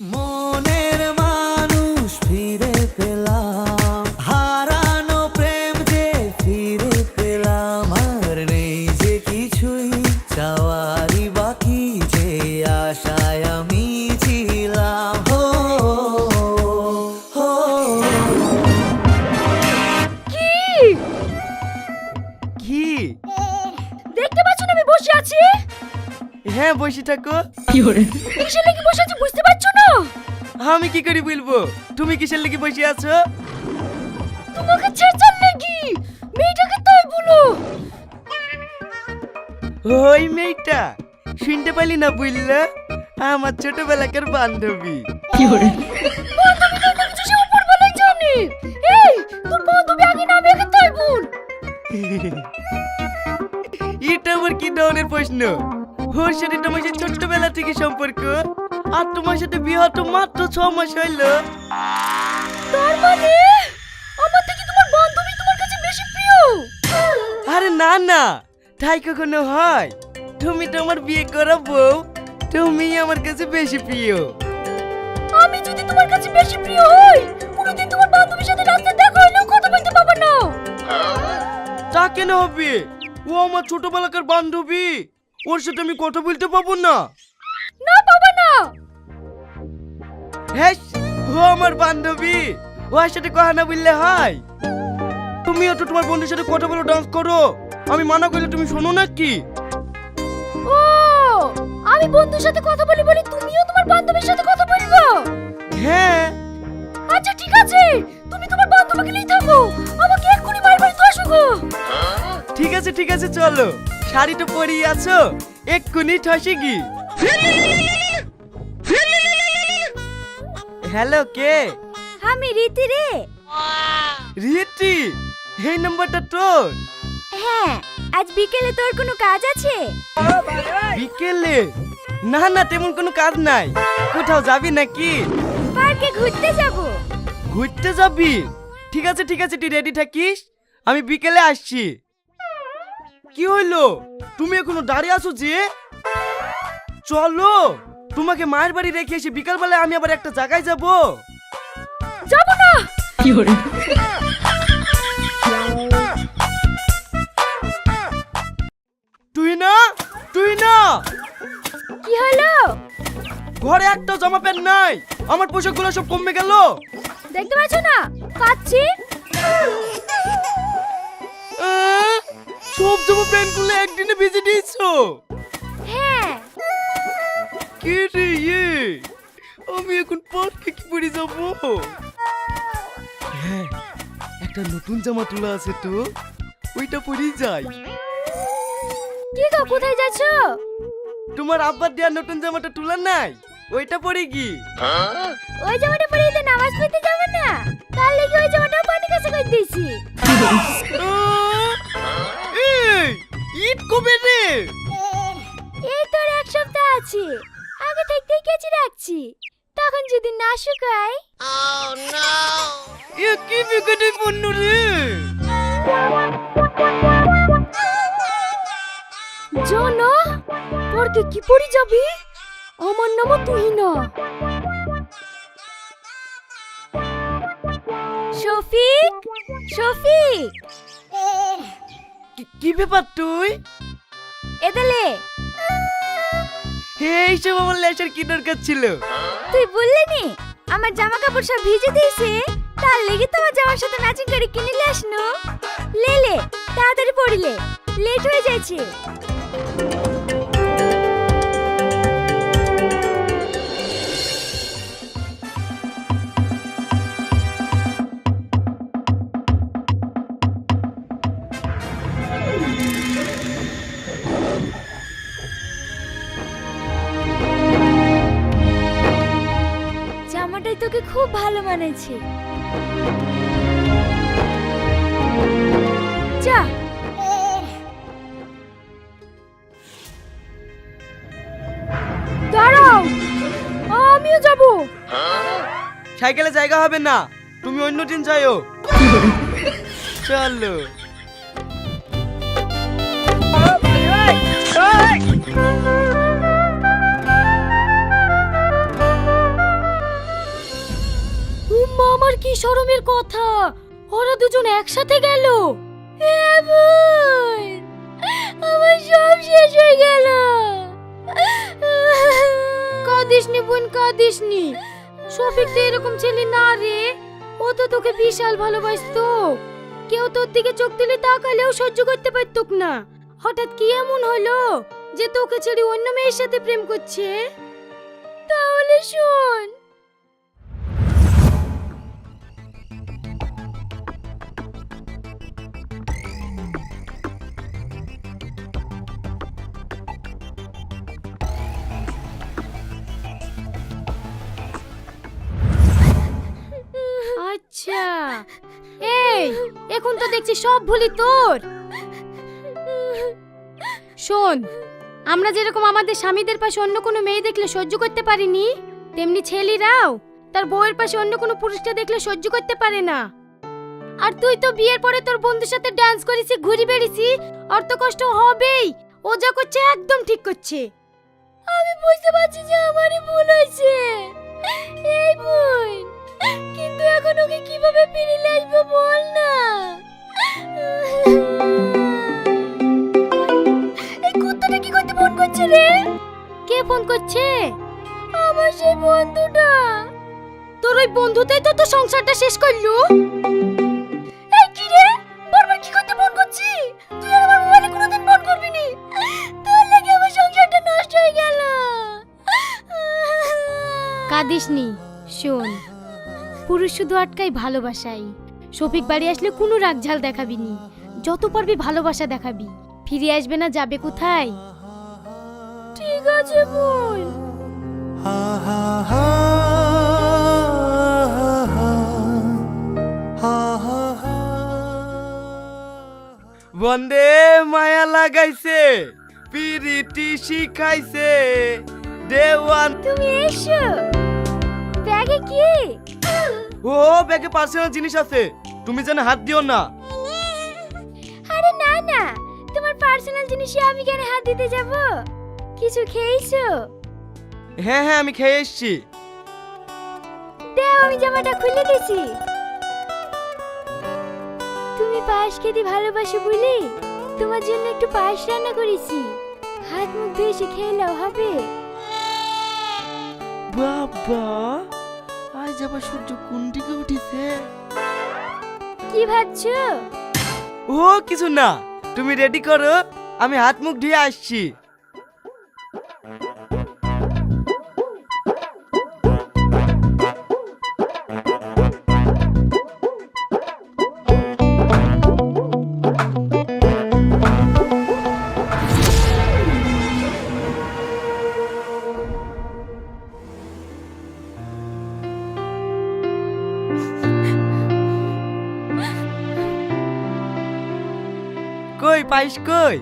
মনের মানুষ ফিরে পেলাম। হারানো প্রেম যে ফিরে পেলাম। যে কিছুই চাওয়ারই বাকি যে আশায় আমি ছিলাম। দেখতে পাচ্ছ আমি বসে আছি? হ্যাঁ বসে থাকো। কিসের লেগে বসে আছি বুঝতে পারছ না? আমি কি করে বলব? তুমি কিসের লেগে বসে আছো? তোমাকে ছেড়ছার লেগে? মেয়েটাকে তাই বলো। ওই মেয়েটা শুনতে পারলি না বুঝলে আমার ছোটবেলাকার বান্ধবী। বান্ধবী তো আর তোমার সাথে বিয়ে হতো মাত্র ছ মাস হইল। তার মানে? আমার থেকে তোমার বান্ধবী তোমার কাছে বেশি প্রিয়? আরে না না। তাই কখনো হয়? তুমি তো আমার বিয়ে করা বউ তুমি আমার কাছে বেশি প্রিয়। আমি যদি তোমার কাছে বেশি প্রিয় হই কোনোদিন তোমার বান্ধবীর সাথে রাস্তায় দেখা হইলেও কথা বলতে পারব না। তা কেন হবে? ও আমার ছোটবেলাকার বান্ধবী। ওর সাথে আমি কথা বলতে পাবো না। হ্যাঁ ও আমার বান্ধবী। ওর সাথে কথা না বললে হয়? তুমিও তো তোমার বন্ধুর সাথে কথা বলে ডান্স করো। আমি মানা করলে তুমি শোনো না কি ও আমি বন্ধুর সাথে কথা বলি বলি তুমিও তোমার বান্ধবীর সাথে কথা বলব? হ্যাঁ। আচ্ছা ঠিক আছে। তুমি তোমার বান্ধবীকে নিয়ে থাকো। আমাকে এক্ষুনি বাড়ি বাড়ি তো আসো গো। ঠিক আছে ঠিক আছে চলো। শাড়ি তো পরিয়ে আছো? এক্ষুনি ঠসে গি। হ্যালো কে? আমি রীতি রে। রিয়েটি এই নাম্বারটা তোর? হ্যাঁ আজ বিকেলে তোর কোনো কাজ আছে? বিকেলে? না না তেমন কোনো কাজ নাই। কোথাও যাবি নাকি? পার্কে ঘুরতে যাব। ঘুরতে যাবি? ঠিক আছে ঠিক আছে তুই রেডি থাকিস? আমি বিকেলে আসছি। কি হইল? তুমি এখনও দাঁড়িয়ে আছো যে? চলো। তোমাকে মায়ের বাড়ি রেখে এসে বিকালবেলায় আমি আবার একটা জায়গায় যাব। যাব না। তুই না তুই না কি হলো? ঘরে একটা জামা প্যান্ট নাই। আমার পোশাকগুলো সব কমে গেল। দেখতে পাচ্ছ না? কাচ্ছি সব জামা প্যান্টগুলো একদিনে ভিজে দিয়েছ। কে রে ইয়ে আমি এখন পার্কে কি পরে যাব। হ্যাঁ একটা নতুন জামা তোলা আছে তো। ওইটা পরেই যাই। কি গো কোথায় যাচ্ছ? তোমার আব্বার দেওয়া নতুন জামাটা তোলা নাই? ওইটা পরে কি ওই জামাটা পরে ঈদে নামাজ পড়তে যাবে না? তার লেগে ওই জামাটা পানি কাছে দিয়েছি। আহ, এই ঈদ কবে রে? এই তোর এক সপ্তাহ আছে। আগে থাকতেই কেচে রাখছি। তখন যদি না শুকায়? এ কি বিকেটে পণ্য রে? জানো পরকে কি পরি যাবি? আমার নাম তুই না। শফিক শফিক! কি- কি ব্যাপার তুই? এদেলে এই সব আমার লেসার কি দরকার ছিল। তুই বললি নি? আমার জামা কাপড় সব ভিজে দিয়েছে। তার লেগে তো আমার জামার সাথে ম্যাচিং করে কিনে নিয়ে নো লে লে, তাড়াতাড়ি পড়িলে লেট হয়ে যাচ্ছে। ভালো মানাইছে যা। দাঁড়াও। আমিও যাব। সাইকেলে জায়গা হবে না। তুমি অন্য দিন যাইও। চলো। আমার কি শরমের কথা? ওরা দুজন একসাথে গেল। আমার সব শেষ হয়ে গেল। কাঁদিসনি বোন, কাঁদিসনি। শফিক তো এরকম ছেলে না রে। ও তো তোকে বিশাল ভালোবাসতো। কেউ তোর দিকে চোখ তুলে তাকালেও সহ্য করতে পারতুক না। হঠাৎ কি এমন হলো যে তোকে ছেড়ে অন্য মেয়ের সাথে প্রেম করছে? তাহলে শোন এখন তো দেখছি সব ভুলি তোর। শোন, আমরা যেরকম আমাদের স্বামীদের পাশে অন্য কোনো মেয়ে দেখলে সহ্য করতে পারিনি, তেমনি ছেলেরাও তার বউয়ের পাশে অন্য কোনো পুরুষকে দেখলে সহ্য করতে পারে না। আর তুই তো বিয়ের পরে তোর বন্ধুর সাথে ডান্স করেছি, ঘুরি বেড়েছি, আর তো কষ্ট হবেই, ও যা করছে একদম ঠিক করছে। আমি বুঝতে পারছি যে আমারই ভুল হয়েছে। এই বোন। কিন্তু এখন ওকে কীভাবে ফিরিয়ে আসব বল না? এই কুত্তাটা কি করতে ফোন করছে রে? কে ফোন করছে? আমার সেই বন্ধুটা। তোর ওই বন্ধুটাই তো তোর সংসারটা শেষ করল। এই কি রে? বারবার কি করতে ফোন করছি? তুই আর আমার মোবাইলে কোনোদিন ফোন করবি নি? তোর লাগে আমার সংসারটা নষ্ট হয়ে গেল। কাঁদিসনি শোন পুরুষ শুধু আটকাই ভালোবাসাই শফিক বাড়ি আসলে কোনো রাগঝাল দেখাবি নি যত পারবি ভালোবাসা দেখাবি। ফিরে আসবে না যাবে কোথায়? ঠিক আছে বোন। বন্দে মায়া লাগাইছে পিরিটি শিখাইছে দেওয়ান। তুমি এসো। ব্যাগে কি? ও ব্যাগে পার্সোনাল জিনিস আছে। তুমি যেন হাত দিও না। আরে না না। তোমার পার্সোনাল জিনিসে আমি কেন হাত দিতে যাব? কিছু খেয়েছো? হ্যাঁ হ্যাঁ আমি খেয়ে এসছি। দাও আমি জামাটা খুলে দিছি। তুমি পায়েস খেতে ভালোবাসো বলে তোমার জন্য একটু পায়েস রান্না করেছি। হাত মুখ ধুয়ে এসে খেয়ে নাও হবে? বাবা! আজ আবার সূর্য কোন দিকে উঠেছে? কি ভাবছ? ও কিছু না। তুমি রেডি করো? আমি হাত মুখ ধুয়ে আসছি। কই পাইস কই?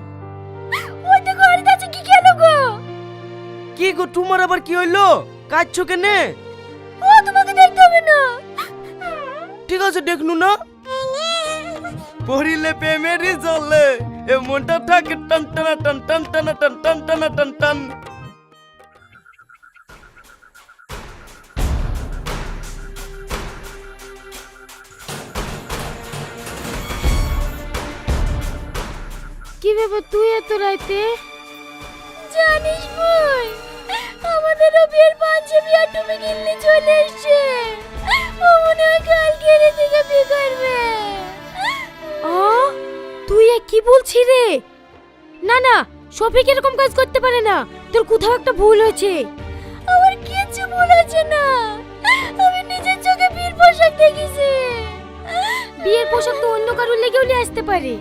ওই তো ঘরে আছে কি গেল গো? কি গো তোমার আবার কি হইল? কাঁদছো কেনে? ও তোমাকে দেখতে হবে না। ঠিক আছে দেখনু না। পড়িলে প্রেমেরই জলে এ মনটা থাকে টান টানা টান টান টানা টান টান টানা টান টান। কি তুই এত রাইতে? জানিস বই আমাদের বিয়ের পাঞ্জাবি আর তুমি কিনলে চলে এসছে। ও মনে হয় কাল কেড়ে থেকে বিয়ে করবে। ও তুই এ কি বলছি রে? না না শফিক এরকম কাজ করতে পারে না। তোর কোথাও একটা ভুল হয়েছে। আমার কিছু ভুল আছে না। আমি নিজের চোখে বিয়ের পোশাক দেখেছি। বিয়ের পোশাক তো অন্য কারোর লেগেও নিয়ে আসতে পারে।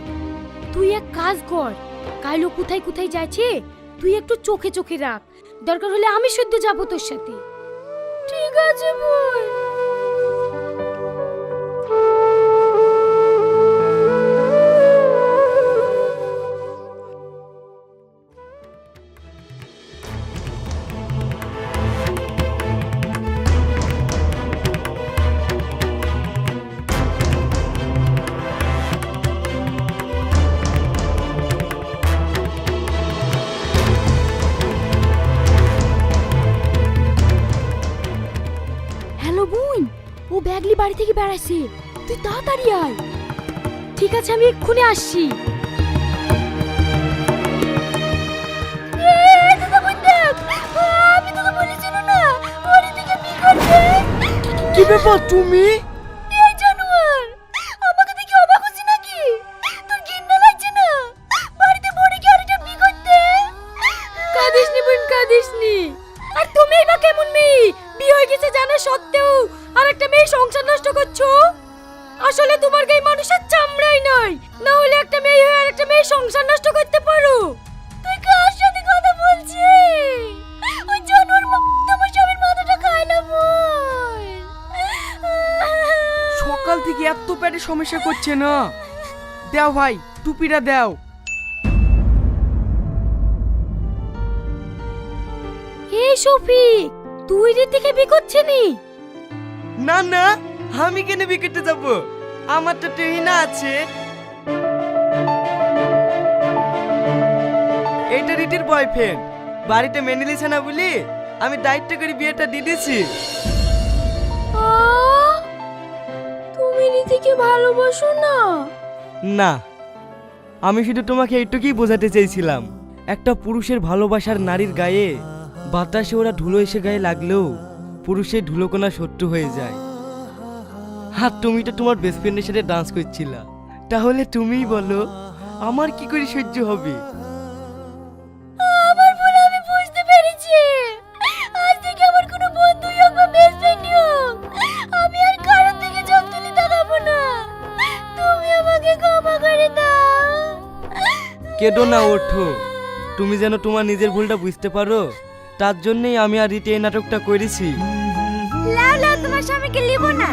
তুই এক কাজ কর। কালো কোথায় কোথায় যাচ্ছে, তুই একটু চোখে চোখে রাখ। দরকার হলে আমি শুদ্ধ যাব তোর সাথে। ঠিক আছে বোন ব্যাগলি বাড়ি থেকে বেড়াইছে। তুই তাড়াতাড়ি আয়। ঠিক আছে, আমি এক্ষুনি আসছি। কি ব্যাপার তুমি? এত পেটে সমস্যা করছে না। দাও ভাই টুপিটা দাও। হে শফিক তুই রীতিকে বিকোচ্ছে নি না না আমি কেন বিকেটে যাব? আমার তো টেহিনা আছে। এইটা রিটির বয়ফ্রেন্ড বাড়িতে মেনে নিছে না বলি আমি দায়িত্ব করে বিয়েটা দিয়ে দিছি আহ, রীতিকে ভালোবাসো না? না, আমি শুধু তোমাকে এইটুকুই বোঝাতে চেয়েছিলাম। একটা পুরুষের ভালোবাসার নারীর গায়ে বাতাসে ওরা ধুলো এসে গায়ে লাগলেও পুরুষের ধুলোকোনা শত্রু হয়ে যায়। আর তুমি তো তোমার বেস্ট ফ্রেন্ডের সাথে ডান্স করছিলা। তাহলে তুমিই বলো, আমার কি করে সহ্য হবে? কেঁদো না, ওঠো। তুমি যেন তোমার নিজের ভুলটা বুঝতে পারো, তার জন্যই আমি আর এই নাটকটা করেছি। লাও লাও তোমার স্বামীকে লিবো না।